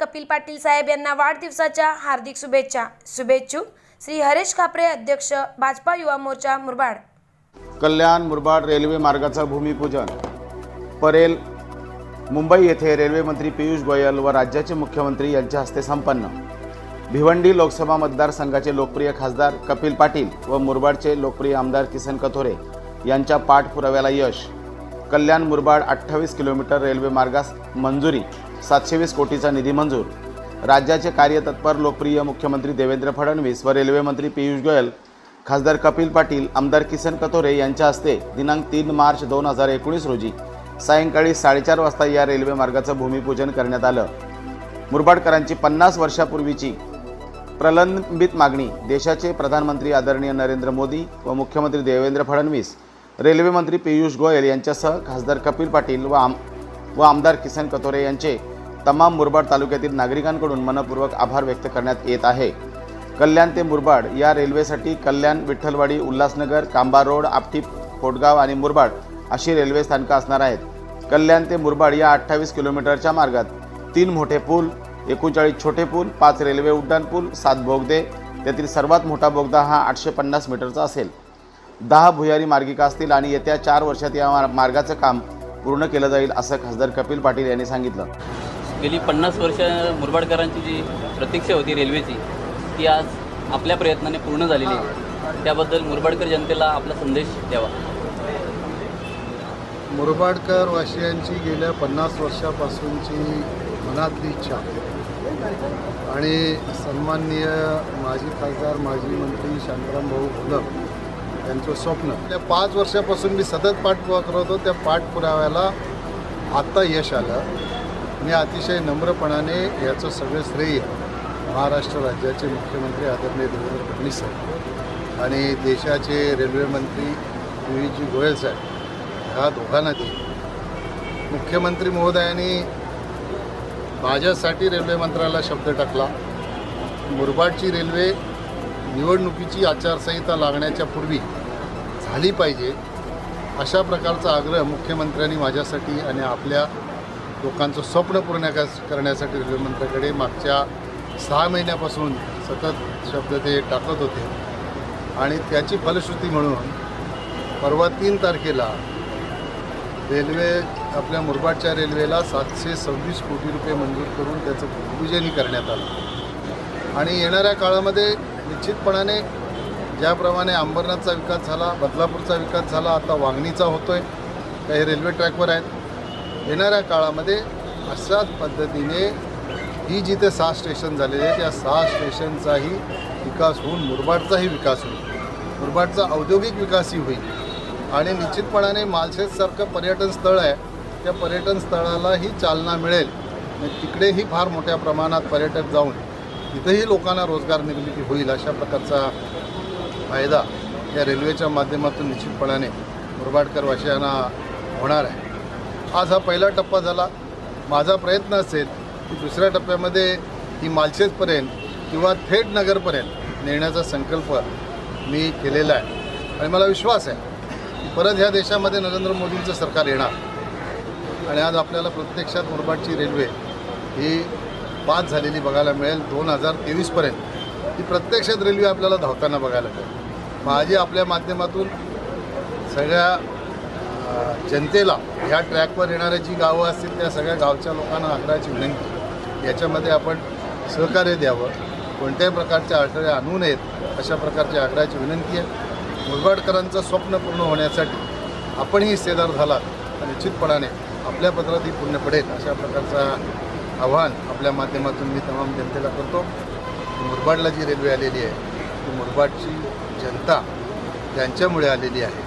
कपिल पाटील साहेब यांना वाढदिवसाच्या हार्दिक शुभेच्छा. शुभेच्छुक श्री हरेश खापरे अध्यक्ष भाजपा युवा मोर्चा मुरबाड. कल्याण मुरबाड रेल्वे मार्गाचं भूमिपूजन. परेल मुंबई येथे रेल्वे मंत्री पियुष गोयल व राज्याचे मुख्यमंत्री यांच्या हस्ते संपन्न. भिवंडी लोकसभा मतदारसंघाचे लोकप्रिय खासदार कपिल पाटील व मुरबाडचे लोकप्रिय आमदार किसन कथोरे यांच्या पाठपुराव्याला यश. कल्याण मुरबाड अठ्ठावीस किलोमीटर रेल्वे मार्गास मंजुरी. सातशे वीस कोटीचा निधी मंजूर. राज्याचे कार्यतत्पर लोकप्रिय मुख्यमंत्री देवेंद्र फडणवीस व रेल्वेमंत्री पियुष गोयल खासदार कपिल पाटील आमदार किसन कथोरे यांच्या हस्ते दिनांक तीन मार्च दोन हजार एकोणीस रोजी सायंकाळी साडेचार वाजता या रेल्वे मार्गाचं भूमिपूजन करण्यात आलं. मुरबाडकरांची पन्नास वर्षापूर्वीची प्रलंबित मागणी देशाचे प्रधानमंत्री आदरणीय नरेंद्र मोदी व मुख्यमंत्री देवेंद्र फडणवीस रेल्वेमंत्री पियुष गोयल यांच्यासह खासदार कपिल पाटील व आम व आमदार किसन कथोरे यांचे तमाम मुरबाड तालुक्यातील नागरिकांकडून मनपूर्वक आभार व्यक्त करण्यात येत आहे. कल्याण ते मुरबाड या रेल्वेसाठी कल्याण विठ्ठलवाडी उल्हासनगर कांबा रोड आपटी पोटगाव आणि मुरबाड अशी रेल्वे स्थानकं असणार आहेत. कल्याण ते मुरबाड या अठ्ठावीस किलोमीटरच्या मार्गात तीन मोठे पूल एकोणचाळीस छोटे पूल पाच रेल्वे उड्डाण पूल सात बोगदे त्यातील सर्वात मोठा बोगदा हा आठशे पन्नास मीटरचा असेल. दहा भुयारी मार्गिका असतील आणि येत्या चार वर्षात या मार्गाचं काम पूर्ण केलं जाईल असं खासदार कपिल पाटील यांनी सांगितलं. गेली पन्नास वर्ष मुरबाडकरांची जी प्रतीक्षा होती रेल्वेची ती आज आपल्या प्रयत्नाने पूर्ण झालेली आहे. त्याबद्दल मुरबाडकर जनतेला आपला संदेश द्यावा. मुरबाडकर वासियांची गेल्या पन्नास वर्षापासूनची मनातली इच्छा आणि सन्माननीय माजी खासदार माजी मंत्री शांताराम भाऊ घोलप त्यांचं स्वप्न. त्या पाच वर्षापासून मी सतत पाठपुरावा करत होतो. त्या पाठपुराव्याला आत्ता यश आलं. मी अतिशय नम्रपणाने याचं सगळं श्रेय महाराष्ट्र राज्याचे मुख्यमंत्री आदरणीय देवेंद्र फडणवीस साहेब आणि देशाचे रेल्वे मंत्री पियुषजी गोयल साहेब ह्या दोघांना देईल. मुख्यमंत्री महोदयांनी माझ्यासाठी रेल्वे मंत्र्याला शब्द टाकला. मुरबाडची रेल्वे निवडणुकीची आचारसंहिता लागण्याच्या पूर्वी झाली पाहिजे अशा प्रकारचा आग्रह मुख्यमंत्र्यांनी माझ्यासाठी आणि आपल्या लोकांचं स्वप्न पूर्ण करण्यासाठी रेल्वेमंत्र्याकडे मागच्या सहा महिन्यापासून सतत शब्द ते टाकत होते. आणि त्याची फलश्रुती म्हणून परवा तीन तारखेला रेल्वे आपल्या मुरबाडच्या रेल्वेला सातशे सव्वीस कोटी रुपये मंजूर करून त्याचं भूमिपूजनही करण्यात आलं. आणि येणाऱ्या काळामध्ये निश्चितपणाने ज्याप्रमाणे अंबरनाथचा विकास झाला बदलापूरचा विकास झाला आता वांगणीचा होतो आहे काही रेल्वे ट्रॅकवर आहेत. येणाऱ्या काळामध्ये अशाच पद्धतीने ही जिथे सहा स्टेशन झालेली आहे त्या सहा स्टेशनचाही विकास होऊन मुरबाडचाही विकास होईल. मुरबाडचा औद्योगिक विकासही होईल. आणि निश्चितपणाने मालशेजसारखं पर्यटन स्थळ आहे त्या पर्यटन स्थळालाही चालना मिळेल. आणि तिकडेही फार मोठ्या प्रमाणात पर्यटक जाऊन तिथेही लोकांना रोजगार निर्मिती होईल अशा प्रकारचा फायदा या रेल्वेच्या माध्यमातून निश्चितपणाने मुरबाडकर वासियांना होणार आहे. आज हा पहिला टप्पा झाला. माझा प्रयत्न असेल की दुसऱ्या टप्प्यामध्ये ही मालशेजपर्यंत किंवा थेट नगरपर्यंत नेण्याचा संकल्प मी केलेला आहे. आणि मला विश्वास आहे की परत ह्या देशामध्ये नरेंद्र मोदींचं सरकार येणार. आणि आज आपल्याला प्रत्यक्षात मुरबाडची रेल्वे ही पास झालेली बघायला मिळेल. दोन हजार तेवीसपर्यंत ही प्रत्यक्षात रेल्वे आपल्याला धावताना बघायला मिळेल. माझी आपल्या माध्यमातून सगळ्या जनतेला ह्या ट्रॅकवर येणाऱ्या जी गावं असतील त्या सगळ्या गावच्या लोकांना आग्रहाची विनंती. याच्यामध्ये आपण सहकार्य द्यावं. कोणत्याही प्रकारच्या अडथळे आणू नयेत अशा प्रकारची आग्रहाची विनंती आहे. मुरबाडकरांचं स्वप्न पूर्ण होण्यासाठी आपणही हिस्सेदार झालात तर निश्चितपणाने आपल्या पत्रातही पूर्ण पडेल अशा प्रकारचा आव्हान आपल्या माध्यमातून मी तमाम जनतेला करतो. मुरबाडला जी रेल्वे आलेली आहे ती मुरबाडची जनता त्यांच्यामुळे आलेली आहे.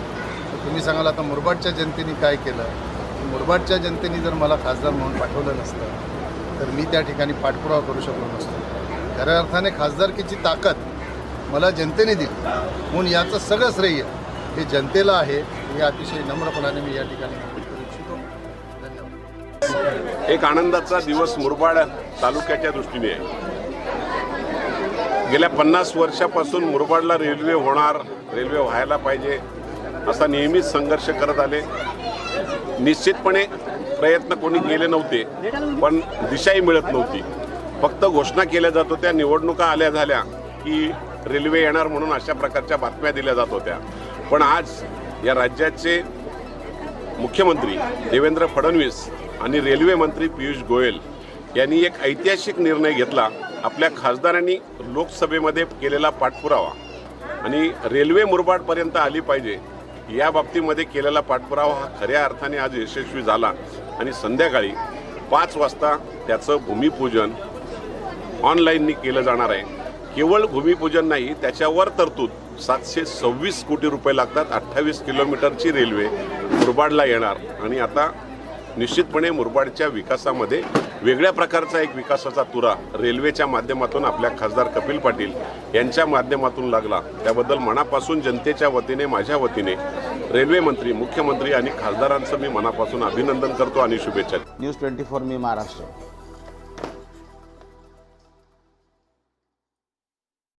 तुम्ही सांगाल आता मुरबाडच्या जनतेने काय केलं? मुरबाडच्या जनतेने जर मला खासदार म्हणून पाठवलं नसतं तर मी त्या ठिकाणी पाठपुरावा करू शकलो नसतो. खऱ्या अर्थाने खासदारकीची ताकद मला जनतेने दिली. म्हणून याचं सगळं श्रेय हे जनतेला आहे. हे अतिशय नम्रपणाने मी या ठिकाणी एक आनंदाचा दिवस मुरबाड तालुक्याच्या दृष्टीने आहे. गेल्या पन्नास वर्षापासून मुरबाडला रेल्वे होणार रेल्वे व्हायला पाहिजे असा नेहमीच संघर्ष करत आले. निश्चितपणे प्रयत्न कोणी केले नव्हते पण दिशाही मिळत नव्हती. फक्त घोषणा केल्या जात होत्या निवडणुका आल्या झाल्या की रेल्वे येणार म्हणून अशा प्रकारच्या बातम्या दिल्या जात होत्या. पण आज या राज्याचे मुख्यमंत्री देवेंद्र फडणवीस आणि रेल्वे मंत्री पियुष गोयल यांनी एक ऐतिहासिक निर्णय घेतला. आपल्या खासदारांनी लोकसभेमध्ये केलेला पाठपुरावा आणि रेल्वे मुरबाडपर्यंत आली पाहिजे या बाबतीमध्ये केलेला पाठपुरावा हा खऱ्या अर्थाने आज यशस्वी झाला. आणि संध्याकाळी पाच वाजता त्याचं भूमिपूजन ऑनलाईननी केलं जाणार आहे. केवळ भूमिपूजन नाही त्याच्यावर तरतूद. सातशे सव्वीस कोटी रुपये लागतात. अठ्ठावीस किलोमीटरची रेल्वे मुरबाडला येणार. आणि आता निश्चितपणे मुरबाडच्या विकासामध्ये वेगळ्या प्रकारचा एक विकासाचा तुरा रेल्वेच्या माध्यमातून आपल्या खासदार कपिल पाटील यांच्या माध्यमातून लागला. त्याबद्दल मनापासून जनतेच्या वतीने माझ्या वतीने रेल्वे मंत्री मुख्यमंत्री आणि खासदारांचं मी मनापासून अभिनंदन करतो आणि शुभेच्छा न्यूज ट्वेंटी फोर मी महाराष्ट्र.